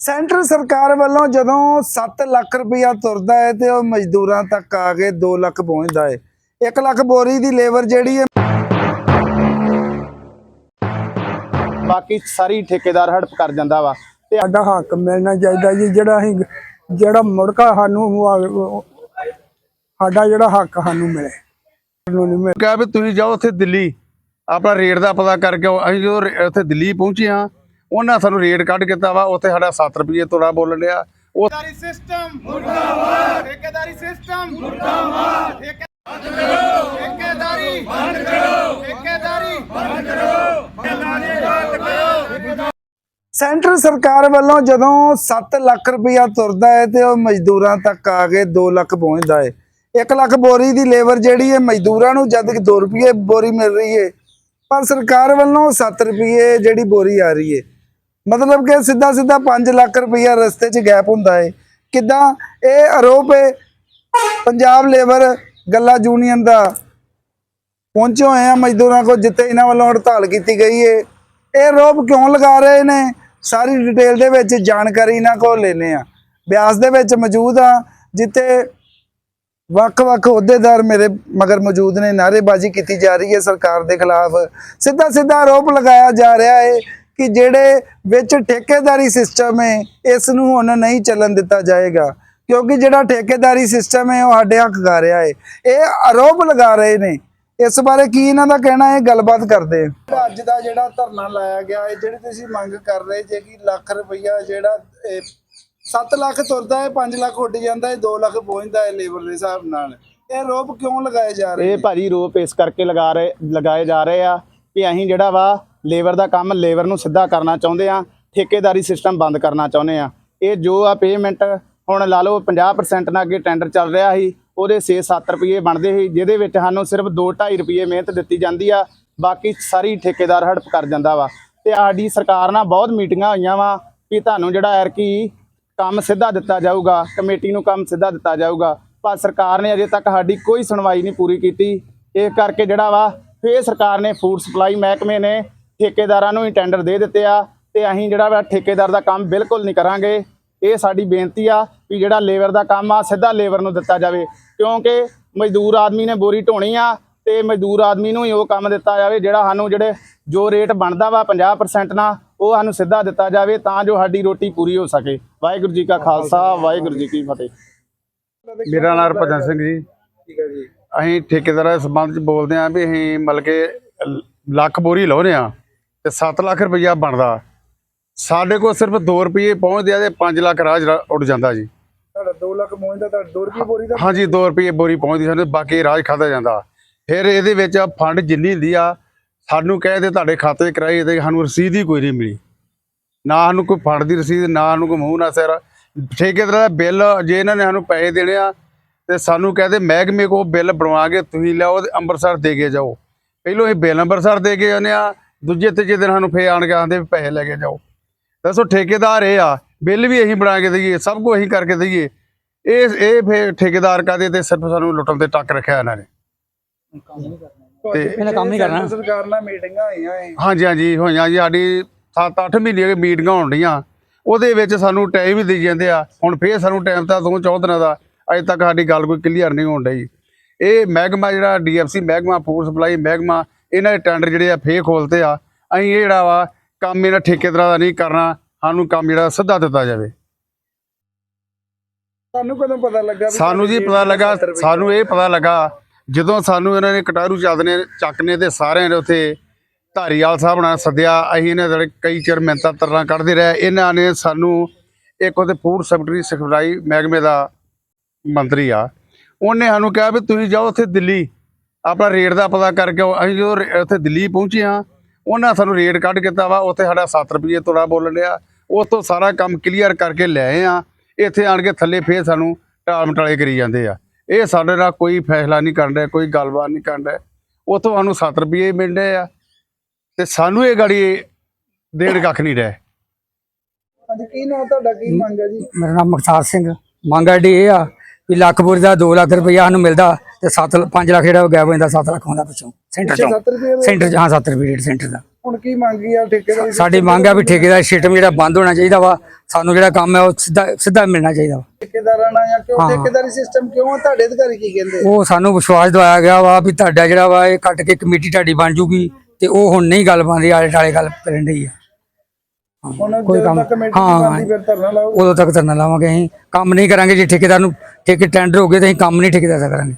Centre ਸਰਕਾਰ ਵੱਲੋਂ ਜਦੋਂ 7 ਲੱਖ ਰੁਪਇਆ ਤੁਰਦਾ ਹੈ ਤੇ ਉਹ ਮਜ਼ਦੂਰਾਂ ਤੱਕ ਆ ਕੇ 2 ਲੱਖ ਪਹੁੰਚਦਾ ਹੈ 1 ਲੱਖ ਬੋਰੀ ਦੀ ਲੇਬਰ ਜਿਹੜੀ ਹੈ ਬਾਕੀ ਸਾਰੀ ਠੇਕੇਦਾਰ ਹੜਪ ਕਰ ਜਾਂਦਾ ਵਾ ਤੇ ਸਾਡਾ ਹੱਕ ਮਿਲਣਾ ਚਾਹੀਦਾ ਜੀ ਜਿਹੜਾ ਅਸੀਂ ਜਿਹੜਾ ਮੁੜਕਾ ਸਾਨੂੰ ਸਾਡਾ ਜਿਹੜਾ ਹੱਕ ਸਾਨੂੰ ਮਿਲੇ ਕਿਹਾ ਵੀ ਤੁਸੀਂ ਜਾਓ ਉੱਥੇ ਦਿੱਲੀ ਆਪਣਾ ਰੇਟ ਦਾ ਪਤਾ ਕਰਕੇ। ਅਸੀਂ ਜਦੋਂ ਉੱਥੇ ਦਿੱਲੀ ਪਹੁੰਚੇ ਹਾਂ ਉਹਨਾਂ ਸਾਨੂੰ ਰੇਟ ਕੱਢ ਕੇ ਦਿੱਤਾ ਵਾ ਉੱਥੇ ਸਾਡਾ 7 ਰੁਪਏ ਤੋੜਾ ਬੋਲਣ ਡਿਆ ਉਹ ਠੇਕੇਦਾਰੀ ਸਿਸਟਮ ਮੁਰਦਾਬਾਦ! ਠੇਕੇਦਾਰੀ ਸਿਸਟਮ ਮੁਰਦਾਬਾਦ! ਬੰਦ ਕਰੋ! ਠੇਕੇਦਾਰੀ! ਬੰਦ ਕਰੋ! ਠੇਕੇਦਾਰੀ! ਬੰਦ ਕਰੋ! ਸੈਂਟਰ ਸਰਕਾਰ ਵੱਲੋਂ ਜਦੋਂ 7 ਲੱਖ ਰੁਪਇਆ ਤੁਰਦਾ ਹੈ ਤੇ ਉਹ ਮਜ਼ਦੂਰਾਂ ਤੱਕ ਆ ਕੇ 2 ਲੱਖ ਪਹੁੰਚਦਾ ਹੈ। 1 ਲੱਖ ਬੋਰੀ ਦੀ ਲੇਬਰ ਜਿਹੜੀ ਹੈ ਮਜ਼ਦੂਰਾਂ ਨੂੰ ਜਦ ਕਿ 2 ਰੁਪਏ ਬੋਰੀ ਮਿਲ ਰਹੀ ਹੈ। ਪਰ ਸਰਕਾਰ ਵੱਲੋਂ 7 ਰੁਪਏ ਜਿਹੜੀ ਬੋਰੀ ਆ ਰਹੀ ਹੈ। ਮਤਲਬ ਕਿ ਸਿੱਧਾ ਸਿੱਧਾ 5 ਲੱਖ ਰੁਪਈਆ ਰਸਤੇ 'ਚ ਗੈਪ ਹੁੰਦਾ ਹੈ ਕਿੱਦਾਂ? ਇਹ ਆਰੋਪ ਹੈ ਪੰਜਾਬ ਲੇਬਰ ਗੱਲਾ ਯੂਨੀਅਨ ਦਾ ਪਹੁੰਚੇ ਹੋਏ ਆ ਮਜ਼ਦੂਰਾਂ ਕੋਲ, ਜਿੱਥੇ ਇਹਨਾਂ ਵੱਲੋਂ ਹੜਤਾਲ ਕੀਤੀ ਗਈ ਹੈ ਇਹ ਰੋਪ ਕਿਉਂ ਲਗਾ ਰਹੇ ਨੇ? ਸਾਰੀ ਡਿਟੇਲ ਦੇ ਵਿੱਚ ਜਾਣਕਾਰੀ ਇਹਨਾਂ ਕੋਲ ਲੈਨੇ ਆ। ਬਿਆਸ ਦੇ ਵਿੱਚ ਮੌਜੂਦ ਆ, ਜਿੱਥੇ ਵੱਖ-ਵੱਖ ਅਹੁਦੇਦਾਰ ਮੇਰੇ ਮਗਰ ਮੌਜੂਦ ਨੇ। ਨਾਅਰੇਬਾਜ਼ੀ ਕੀਤੀ ਜਾ ਰਹੀ ਹੈ ਸਰਕਾਰ ਦੇ ਖਿਲਾਫ। ਸਿੱਧਾ ਸਿੱਧਾ ਆਰੋਪ ਲਗਾਇਆ ਜਾ ਰਿਹਾ ਹੈ ਕਿ ਜਿਹੜੇ ਵਿੱਚ ਠੇਕੇਦਾਰੀ ਸਿਸਟਮ ਹੈ ਇਸ ਨੂੰ ਹੁਣ ਨਹੀਂ ਚੱਲਣ ਦਿੱਤਾ ਜਾਏਗਾ। ਕਿਉਂਕਿ ਜਿਹੜਾ ਠੇਕੇਦਾਰੀ ਸਿਸਟਮ ਹੈ ਉਹ ਸਾਡੇ ਹੱਕ ਕਰ ਰਿਹਾ ਹੈ। ਇਹ ਆਰੋਪ ਲਗਾ ਰਹੇ ਨੇ। ਇਸ ਬਾਰੇ ਕੀ ਇਹਨਾਂ ਦਾ ਕਹਿਣਾ ਹੈ ਗੱਲਬਾਤ ਕਰਦੇ ਅੱਜ ਦਾ ਜਿਹੜਾ ਧਰਨਾ ਲਾਇਆ ਗਿਆ ਹੈ ਜਿਹੜੀ ਤੁਸੀਂ ਮੰਗ ਕਰ ਰਹੇ ਜੇ ਕਿ ਲੱਖ ਰੁਪਈਆ ਜਿਹੜਾ 7 ਲੱਖ ਤੁਰਦਾ ਹੈ 5 ਲੱਖ ਉੱਡ ਜਾਂਦਾ ਹੈ 2 ਲੱਖ ਪਹੁੰਚਦਾ ਹੈ ਲੇਬਰ ਦੇ ਹਿਸਾਬ ਨਾਲ। ਇਹ ਰੋਪ ਕਿਉਂ ਲਗਾਏ ਜਾ ਰਹੇ ਇਹ ਭਾਜੀ ਰੋਪ ਇਸ ਕਰਕੇ ਲਗਾ ਰਹੇ ਲਗਾਏ ਜਾ ਰਹੇ ਆ ਕਿ ਅਸੀਂ ਜਿਹੜਾ ਵਾ ਲੇਬਰ ਦਾ ਕੰਮ ਲੇਬਰ ਨੂੰ ਸਿੱਧਾ ਕਰਨਾ ਚਾਹੁੰਦੇ ਆ, ਠੇਕੇਦਾਰੀ ਸਿਸਟਮ ਬੰਦ ਕਰਨਾ ਚਾਹੁੰਦੇ ਆ। ਇਹ ਜੋ ਆ ਪੇਮੈਂਟ ਹੁਣ ਲਾ ਲਓ 50% ਨਾਲ ਅੱਗੇ ਟੈਂਡਰ ਚੱਲ ਰਿਹਾ ਸੀ, ਉਹਦੇ 6-7 ਰੁਪਏ ਬਣਦੇ ਸੀ, ਜਿਹਦੇ ਵਿੱਚ ਸਾਨੂੰ ਸਿਰਫ 2-2.5 ਰੁਪਏ ਮਿਹਨਤ ਦਿੱਤੀ ਜਾਂਦੀ ਆ, ਬਾਕੀ ਸਾਰੀ ਠੇਕੇਦਾਰ ਹੜਪ ਕਰ ਜਾਂਦਾ ਵਾ। ਤੇ ਸਾਡੀ ਸਰਕਾਰ ਨਾਲ ਬਹੁਤ ਮੀਟਿੰਗਾਂ ਹੋਈਆਂ ਵਾ ਕਿ ਤੁਹਾਨੂੰ ਜਿਹੜਾ ਐਰ ਕੀ ਕੰਮ ਸਿੱਧਾ ਦਿੱਤਾ ਜਾਊਗਾ, ਕਮੇਟੀ ਨੂੰ ਕੰਮ ਸਿੱਧਾ ਦਿੱਤਾ ਜਾਊਗਾ, ਪਰ ਸਰਕਾਰ ਨੇ ਅਜੇ ਤੱਕ ਸਾਡੀ ਕੋਈ ਸੁਣਵਾਈ ਨਹੀਂ ਪੂਰੀ ਕੀਤੀ। ਇਸ ਕਰਕੇ ਜਿਹੜਾ ਵਾ, ਫੇਰ ਸਰਕਾਰ ਨੇ ਫੂਡ ਸਪਲਾਈ ਮਹਿਕਮੇ ਨੇ ਠੇਕੇਦਾਰਾਂ ਨੂੰ ਹੀ ਟੈਂਡਰ ਦੇ ਦਿੱਤੇ ਆ ਤੇ ਅਸੀਂ ਜਿਹੜਾ ਵਾ ਠੇਕੇਦਾਰ ਦਾ ਕੰਮ ਬਿਲਕੁਲ ਨਹੀਂ ਕਰਾਂਗੇ। ਇਹ ਸਾਡੀ ਬੇਨਤੀ ਆ ਵੀ ਜਿਹੜਾ ਲੇਬਰ ਦਾ ਕੰਮ ਆ, ਸਿੱਧਾ ਲੇਬਰ ਨੂੰ ਦਿੱਤਾ ਜਾਵੇ। ਕਿਉਂਕਿ ਮਜ਼ਦੂਰ ਆਦਮੀ ਨੇ ਬੋਰੀ ਢੋਣੀ ਆ ਤੇ ਮਜ਼ਦੂਰ ਆਦਮੀ ਨੂੰ ਹੀ ਉਹ ਕੰਮ ਦਿੱਤਾ ਜਾਵੇ ਜਿਹੜਾ ਸਾਨੂੰ ਜਿਹੜੇ ਜੋ ਰੇਟ ਬਣਦਾ ਵਾ 50% ਨਾਲ, ਉਹ ਸਾਨੂੰ ਸਿੱਧਾ ਦਿੱਤਾ ਜਾਵੇ ਤਾਂ ਜੋ ਸਾਡੀ ਰੋਟੀ ਪੂਰੀ ਹੋ ਸਕੇ। ਵਾਹਿਗੁਰੂ ਜੀ ਕਾ ਖਾਲਸਾ, ਵਾਹਿਗੁਰੂ ਜੀ ਕੀ ਫਤਿਹ। ਮੇਰਾ ਨਾਮ ਭਜਨ ਸਿੰਘ ਜੀ। ਠੀਕ ਹੈ ਜੀ ਅਸੀਂ ਠੇਕੇਦਾਰਾਂ ਦੇ ਸੰਬੰਧ ਚ ਬੋਲਦੇ ਆਂ ਵੀ ਅਸੀਂ ਮਤਲਬ ਕਿ ਲੱਖ ਬੋਰੀ ਲਾਉਂਦੇ ਆ ਤੇ 7 ਲੱਖ ਰੁਪਈਆ ਬਣਦਾ। ਸਾਡੇ ਕੋਲ ਸਿਰਫ 2 ਰੁਪਏ ਪਹੁੰਚਦੇ ਆ ਤੇ 5 ਲੱਖ ਰਾਜ ਉੱਡ ਜਾਂਦਾ ਜੀ। ਤੁਹਾਡਾ 2 ਲੱਖ ਪਹੁੰਚਦਾ ਤੁਹਾਡਾ 2 ਰੁਪਏ ਬੋਰੀ ਦਾ? ਹਾਂਜੀ 2 ਰੁਪਏ ਬੋਰੀ ਪਹੁੰਚਦੀ ਸਾਨੂੰ ਬਾਕੀ ਰਾਜ ਖਾਦਾ ਜਾਂਦਾ। ਫਿਰ ਇਹਦੇ ਵਿੱਚ ਫੰਡ ਜਿੰਨੀ ਹੁੰਦੀ ਆ ਸਾਨੂੰ ਕਹਿੰਦੇ ਤੁਹਾਡੇ ਖਾਤੇ ਕਰਾਈ ਤੇ ਸਾਨੂੰ ਰਸੀਦ ਹੀ ਕੋਈ ਨਹੀਂ ਮਿਲੀ। ਨਾ ਸਾਨੂੰ ਕੋਈ ਫੰਡ ਦੀ ਰਸੀਦ ਨਾ ਸਾਨੂੰ ਕੋਈ ਮੂੰਹ ਨਾ ਸਿਰ। ਠੇਕੇਦਾਰ ਦਾ ਬਿੱਲ ਜੇ ਇਹਨਾਂ ਨੇ ਸਾਨੂੰ ਪੈਸੇ ਦੇਣੇ ਆ ਤੇ ਸਾਨੂੰ ਕਹਿੰਦੇ ਮਹਿਕਮੇ ਕੋ ਬਿੱਲ ਬਣਵਾ ਕੇ ਤੁਸੀਂ ਲਿਆਓ ਤੇ ਅੰਮ੍ਰਿਤਸਰ ਦੇ ਕੇ ਜਾਓ। ਪਹਿਲੋਂ ਅਸੀਂ ਬਿੱਲ ਅੰਮ੍ਰਿਤਸਰ ਦੇ ਕੇ ਆਉਂਦੇ ਆ ਦੂਜੇ ਤੀਜੇ ਦਿਨ ਸਾਨੂੰ ਫੇਰ ਆਣ ਕੇ ਆਂਦੇ ਵੀ ਪੈਸੇ ਲੈ ਕੇ ਜਾਓ। ਦੱਸੋ ਠੇਕੇਦਾਰ ਇਹ ਆ ਬਿੱਲ ਵੀ ਅਸੀਂ ਬਣਾ ਕੇ ਦਈਏ ਸਭ ਕੁਝ ਅਸੀਂ ਕਰਕੇ ਦਈਏ। ਇਹ ਇਹ ਫੇਰ ਠੇਕੇਦਾਰ ਕਾਦੇ ਤੇ ਸਿਰਫ ਸਾਨੂੰ ਲੁੱਟਣ ਤੇ ਟੱਕ ਰੱਖਿਆ ਇਹਨਾਂ ਨੇ। ਤੇ ਇਹਨਾਂ ਕੰਮ ਨਹੀਂ ਕਰਨਾ। ਸਰਕਾਰ ਨਾਲ ਮੀਟਿੰਗਾਂ ਹੋਈਆਂ ਹਾਂਜੀ ਹਾਂਜੀ ਹੋਈਆਂ ਜੀ। ਸਾਡੀ 7-8 ਮਹੀਨੇ ਦੇ ਮੀਟਿੰਗਾਂ ਹੋਣ ਡੀਆਂ। ਉਹਦੇ ਵਿੱਚ ਸਾਨੂੰ ਟਾਈਮ ਵੀ ਦੇ ਜਾਂਦੇ ਆ। ਹੁਣ ਫੇਰ ਸਾਨੂੰ ਟਾਈਮ ਤਾਂ ਦੋ ਚੌਂ ਦਿਨਾਂ ਦਾ। ਅਜੇ ਤੱਕ ਸਾਡੀ ਗੱਲ ਕੋਈ ਕਲੀਅਰ ਨਹੀਂ ਹੋਣ ਡਈ। ਇਹ ਮਹਿਕਮਾ ਜਿਹੜਾ ਡੀਐਫਸੀ ਮਹਿਕਮਾ ਫੂਡ ਸਪਲਾਈ ਮਹਿਕਮਾ ਇਹਨਾਂ ਦੇ ਟੈਂਡਰ ਜਿਹੜੇ ਆ ਫੇਰ ਖੋਲਤੇ ਆ। ਅਸੀਂ ਇਹ ਜਿਹੜਾ ਵਾ ਕੰਮ ਇਹਨਾਂ ਠੇਕੇਦਾਰਾਂ ਦਾ ਨਹੀਂ ਕਰਨਾ ਸਾਨੂੰ ਕੰਮ ਜਿਹੜਾ ਸਿੱਧਾ ਦਿੱਤਾ ਜਾਵੇ। ਤੁਹਾਨੂੰ ਕਦੋਂ ਪਤਾ ਲੱਗਾ ਸਾਨੂੰ ਜੀ ਪਤਾ ਲੱਗਾ ਸਾਨੂੰ ਇਹ ਪਤਾ ਲੱਗਾ ਜਦੋਂ ਸਾਨੂੰ ਇਹਨਾਂ ਨੇ ਕਟਾਰੂ ਚਾਦਨੇ ਚੱਕਨੇ ਤੇ ਸਾਰਿਆਂ ਨੇ ਉੱਥੇ ਧਾਰੀਵਾਲ ਸਾਹਿਬ ਨਾਲ ਸੱਦਿਆ ਅਸੀਂ ਇਹਨਾਂ ਦੇ ਕਈ ਚਿਰ ਮਿੰਤਾਂ ਤਰ੍ਹਾਂ ਕੱਢਦੇ ਰਹੇ। ਇਹਨਾਂ ਨੇ ਸਾਨੂੰ ਇੱਕ ਉਹਦੇ ਫੂਡ ਸੈਕਟਰੀ ਸਿਖਲਾਈ ਮਹਿਕਮੇ ਦਾ ਮੰਤਰੀ ਆ। ਉਹਨੇ ਸਾਨੂੰ ਕਿਹਾ ਵੀ ਤੁਸੀਂ ਜਾਓ ਉੱਥੇ ਦਿੱਲੀ। ਆਪਣਾ ਰੇਟ ਦਾ ਪਤਾ ਕਰਕੇ ਅਸੀਂ ਜਦੋਂ ਉੱਥੇ ਦਿੱਲੀ ਪਹੁੰਚੇ ਹਾਂ ਉਹਨਾਂ ਸਾਨੂੰ ਰੇਟ ਕੱਢ ਕੇ ਦਿੱਤਾ ਵਾ ਉੱਥੇ ਸਾਡਾ 7 ਰੁਪਏ ਤੋੜਾ ਬੋਲਣ ਡਿਆ। ਉਸ ਤੋਂ ਸਾਰਾ ਕੰਮ ਕਲੀਅਰ ਕਰਕੇ ਲੈ ਆਏ ਆ ਇੱਥੇ ਆਣ ਕੇ ਥੱਲੇ ਫੇਰ ਸਾਨੂੰ ਟਾਲ ਮਟਾਲੇ ਕਰੀ ਜਾਂਦੇ ਆ। ਇਹ ਸਾਡੇ ਨਾਲ ਕੋਈ ਫੈਸਲਾ ਨਹੀਂ ਕਰਨ ਰਿਹਾ ਕੋਈ ਗੱਲਬਾਤ ਨਹੀਂ ਕਰਨ ਰਿਹਾ ਉਥੋਂ ਸਾਨੂੰ 7 ਰੁਪਏ ਮਿਲਦੇ ਆ ਤੇ ਸਾਨੂੰ ਇਹ ਗਾੜੀ ਦੇਣ ਕੱਖ ਨਹੀਂ ਰਿਹਾ ਅੱਜ ਕੀ ਨਾ ਤੁਹਾਡਾ ਕੀ ਮੰਗ ਹੈ ਜੀ? ਮੇਰਾ ਨਾਮ ਮਖਤਾਰ ਸਿੰਘ। ਮੰਗ ਆਡੀ ਇਹ ਆ ਵੀ ਲੱਖ ਬੋਰੀ ਦਾ 2 ਲੱਖ ਰੁਪਈਆ ਸਾਨੂੰ ਮਿਲਦਾ। ਤੇ 7 5 ਲੱਖ ਜਿਹੜਾ ਉਹ ਗੈਪ ਹੋ ਜਾਂਦਾ 7 ਲੱਖ ਹੁੰਦਾ ਪਿੱਛੋਂ। ਸੈਂਟਰ ਚੋਂ। 7 ਰੁਪਏ ਸੈਂਟਰ ਚ ਹਾਂ 7 ਰੁਪਏ ਰੇਟ ਸੈਂਟਰ ਦਾ। ਹੁਣ ਕੀ ਮੰਗੀ ਆ ਠੇਕੇਦਾਰੀ ਸਾਡੀ ਮੰਗ ਆ ਵੀ ਠੇਕੇਦਾਰ ਸਿਸਟਮ ਜਿਹੜਾ ਬੰਦ ਹੋਣਾ ਚਾਹੀਦਾ ਵਾ ਸਾਨੂੰ ਜਿਹੜਾ ਕੰਮ ਹੈ ਉਹ ਸਿੱਧਾ ਸਿੱਧਾ ਮਿਲਣਾ ਚਾਹੀਦਾ ਵਾ। ਠੇਕੇਦਾਰਾਂ ਨਾਲ ਜਾਂ ਕਿਉਂ ਹਾਂ। ਠੇਕੇਦਾਰੀ ਸਿਸਟਮ ਕਿਉਂ ਆ? ਤੁਹਾਡੇ ਅਧਿਕਾਰੀ ਕੀ ਕਹਿੰਦੇ? ਉਹ ਸਾਨੂੰ ਵਿਸ਼ਵਾਸ ਦਿਵਾਇਆ ਗਿਆ ਵਾ ਵੀ ਤੁਹਾਡਾ ਜਿਹੜਾ ਵਾ ਇਹ ਕੱਟ ਕੇ ਕਮੇਟੀ ਤੁਹਾਡੀ ਬਣ ਜੂਗੀ ਤੇ ਉਹ ਹੁਣ ਨਹੀਂ ਗੱਲ ਬਣਦੀ ਆਲੇ ਟਾਲੇ ਗੱਲ ਕਰਨ ਡਈ ਆ। ਹੁਣ ਕੋਈ ਜਦੋਂ ਕੰਮ- ਤੱਕ ਕਮੇਟੀ ਹਾਂ। ਬਣਦੀ ਫਿਰ ਧਰਨਾ ਲਾਓ। ਉਦੋਂ ਤੱਕ ਧਰਨਾ ਲਾਵਾਂਗੇ ਅਸੀਂ। ਕੰਮ ਨਹੀਂ ਕਰਾਂਗੇ ਜੇ ਠੇਕੇਦਾਰ ਨੂੰ ਠੇਕੇ ਟੈਂਡਰ ਹੋ ਗਏ ਤਾਂ ਅਸੀਂ ਕੰਮ ਨਹੀਂ ਠੇਕੇਦਾਰ ਦਾ ਕਰਾਂਗੇ।